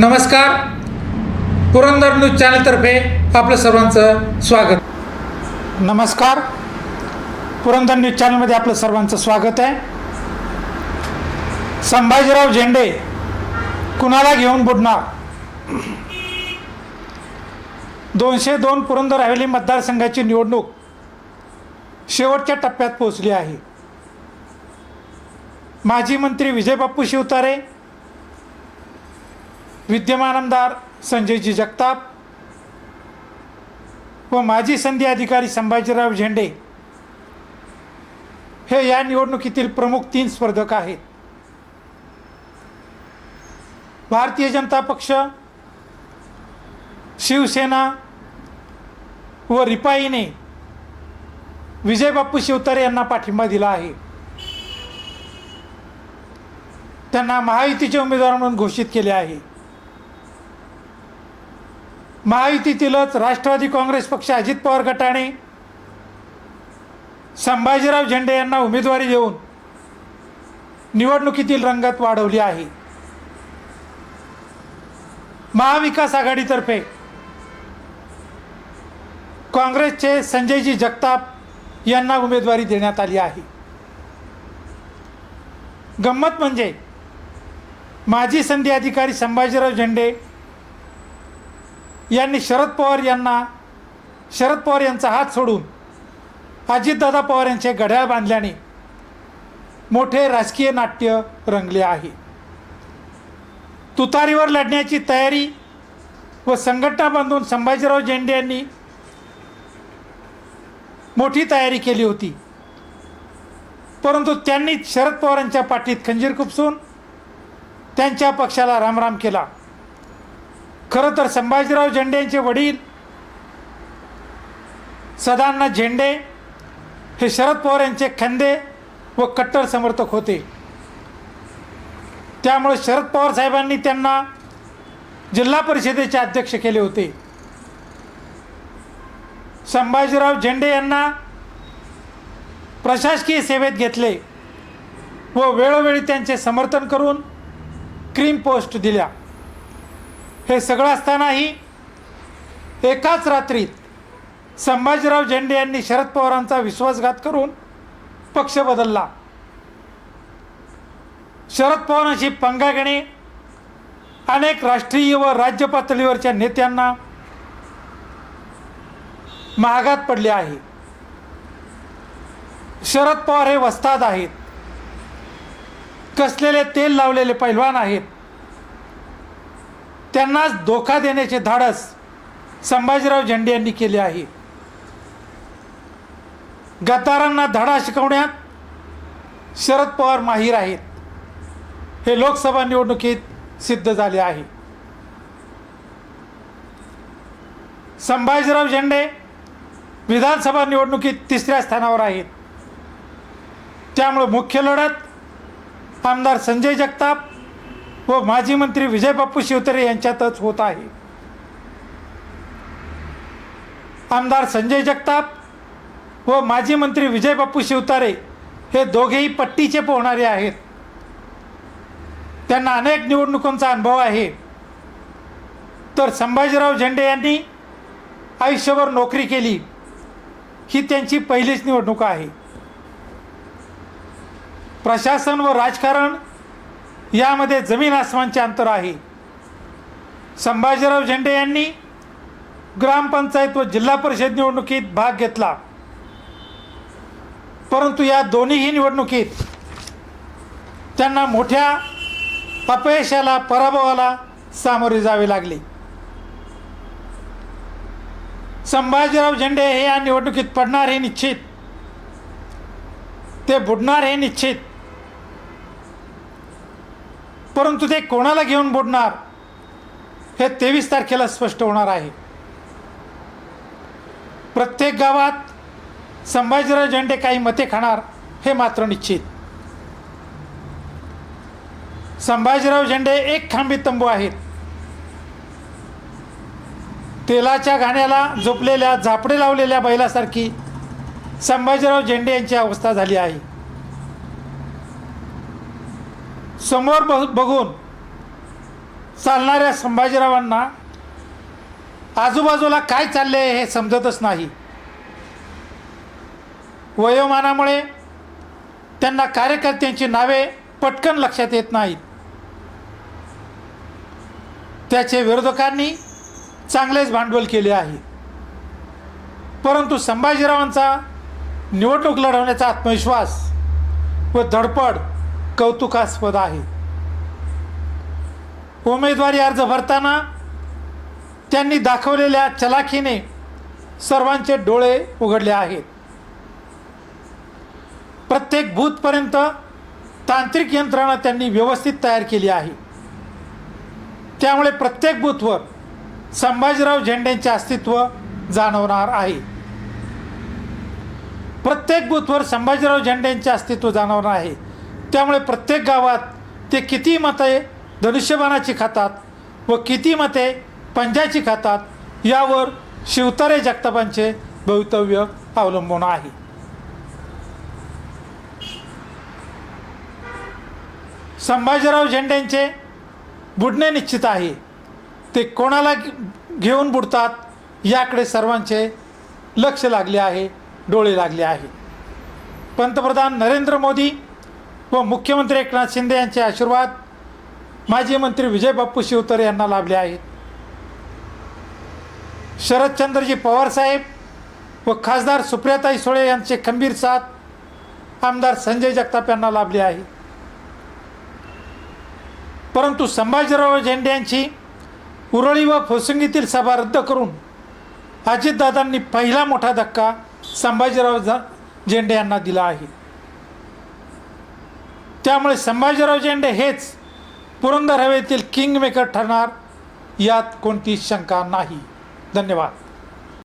नमस्कार. पुरंदर न्यूज चॅनलतर्फे आपलं सर्वांचं स्वागत. नमस्कार. पुरंदर न्यूज चॅनलमध्ये आपलं सर्वांचं स्वागत आहे. संभाजीराव झेंडे कुणाला घेऊन बुडणार? दोनशे दोन पुरंदर हवेली मतदारसंघाची निवडणूक शेवटच्या टप्प्यात पोहोचली आहे. माजी मंत्री विजयबाप्पू शिवतारे विद्यमान आमदार संजयजी जगताप व माजी संधी अधिकारी संभाजीराव झेंडे हे या निवडणुकीतील प्रमुख तीन स्पर्धक आहेत. भारतीय जनता पक्ष शिवसेना व रिपाईने विजयबापू शिवतारे यांना पाठिंबा दिला आहे. त्यांना महायुतीचे उमेदवार म्हणून घोषित केले आहे. महायुतीतीलच राष्ट्रवादी काँग्रेस पक्ष अजित पवार गटाने संभाजीराव झेंडे यांना उमेदवारी देऊन निवडणुकीतील रंगत वाढवली आहे. महाविकास आघाडीतर्फे काँग्रेसचे संजयजी जगताप यांना उमेदवारी देण्यात आली आहे. गंमत म्हणजे माजी संधी अधिकारी संभाजीराव झेंडे यांनी शरद पवार यांना शरद पवार यांचा हात सोडून अजितदादा पवार यांचे घड्याळ बांधल्याने मोठे राजकीय नाट्य रंगले आहे. तुतारीवर लढण्याची तयारी व संघटना बांधून संभाजीराव झेंडे यांनी मोठी तयारी केली होती. परंतु त्यांनी शरद पवारांच्या पाठीत खंजीर खुपसून त्यांच्या पक्षाला रामराम केला. खरं तर संभाजीराव झेंडे यांचे वडील सदानंद झेंडे हे शरद पवार यांचे खंदे व कट्टर समर्थक होते. त्यामुळे शरद पवार साहेबांनी त्यांना जिल्हा परिषदेचे अध्यक्ष केले होते. संभाजीराव झेंडे यांना प्रशासकीय सेवेत घेतले व वेळोवेळी त्यांचे समर्थन करून क्रीम पोस्ट दिल्या. हे सगळं असतानाही एकाच रात्रीत संभाजीराव झेंडे यांनी शरद पवारांचा विश्वासघात करून पक्ष बदलला. शरद पवारांशी पंगा घेणे अनेक राष्ट्रीय व राज्य पातळीवरच्या नेत्यांना महागात पडले आहे. शरद पवार हे वस्ताद आहेत. कसलेले तेल लावलेले पैलवान आहेत. त्यांनाच धोका देण्याचे धाडस संभाजीराव झेंडे यांनी केले आहे. गद्दारांना धडा शिकवण्यात शरद पवार माहीर आहेत. हे लोकसभा निवडणुकीत सिद्ध झाले आहे. संभाजीराव झेंडे विधानसभा निवडणुकीत तिसऱ्या स्थानावर आहेत. त्यामुळे मुख्य लढत आमदार संजय जगताप व माजी मंत्री विजयबाप्पू शिवतरे यांच्यातच होत आहे. आमदार संजय जगताप व माजी मंत्री विजयबाप्पू शिवतारे हे दोघेही पट्टीचे पोहणारे आहेत. त्यांना अनेक निवडणुकांचा अनुभव आहे. तर संभाजीराव झेंडे यांनी आयुष्यभर नोकरी केली. ही त्यांची पहिलीच निवडणूक आहे. प्रशासन व राजकारण यामध्ये जमीन आसमानचे अंतर आहे. संभाजीराव झेंडे यांनी ग्रामपंचायत व जिल्हा परिषद निवडणुकीत भाग घेतला. परंतु या दोन्हीही निवडणुकीत त्यांना मोठ्या अपयशाला पराभवाला सामोरे जावे लागले. संभाजीराव झेंडे हे या निवडणुकीत पडणार हे निश्चित. ते बुडणार हे निश्चित. परंतु ते कोणाला घेऊन बोडणार हे तेवीस तारखेला स्पष्ट होणार आहे. प्रत्येक गावात संभाजीराव झेंडे काही मते खाणार हे मात्र निश्चित. संभाजीराव झेंडे एक खांबी तंबू आहेत. तेलाच्या घाण्याला झोपलेल्या झापडे लावलेल्या बैलासारखी संभाजीराव झेंडे यांची अवस्था झाली आहे. समोर ब बघून चालणाऱ्या संभाजीरावांना आजूबाजूला काय चालले आहे हे समजतच नाही. वयोमानामुळे त्यांना कार्यकर्त्यांची नावे पटकन लक्षात येत नाहीत. त्याचे विरोधकांनी चांगलेच भांडवल केले आहे. परंतु संभाजीरावांचा निवडणूक लढवण्याचा आत्मविश्वास व धडपड कौतुकास्पद आहे. उमेदवारी अर्ज भरताना त्यांनी दाखवलेल्या चलाखीने सर्वांचे डोळे उघडले आहेत. प्रत्येक बूथपर्यंत तांत्रिक यंत्रणा त्यांनी व्यवस्थित तयार केली आहे. त्यामुळे प्रत्येक बूथवर संभाजीराव झेंडेंचे अस्तित्व जाणवणार आहे. प्रत्येक बूथवर संभाजीराव झेंडेंचे अस्तित्व जाणवणार आहे. त्यामुळे प्रत्येक गावात ते किती मते धनुष्यबाणाची खातात व किती मते पंजाची खातात यावर शिवतारे जगतापांचे भवितव्य अवलंबून आहे. संभाजीराव झेंडेंचे बुडणे निश्चित आहे. ते कोणाला घेऊन बुडतात याकडे सर्वांचे लक्ष लागले आहे डोळे लागले आहे. पंतप्रधान नरेंद्र मोदी व मुख्यमंत्री एकनाथ शिंदे यांचे आशीर्वाद माजी मंत्री विजय बाप्पू शिवतरे यांना लाभले आहेत. शरदचंद्रजी पवारसाहेब व खासदार सुप्रियाताई सुळे यांचे खंबीर साथ आमदार संजय जगताप यांना लाभले आहे. परंतु संभाजीराव झेंडे यांची उरळी व फुसंगीतील सभा रद्द करून अजितदादांनी पहिला मोठा धक्का संभाजीराव झेंडे यांना दिला आहे. त्यामुळे संभाजीराव झेंडे हेच पुरंदर हवेतील किंगमेकर ठरणार यात कोणतीच शंका नाही. धन्यवाद.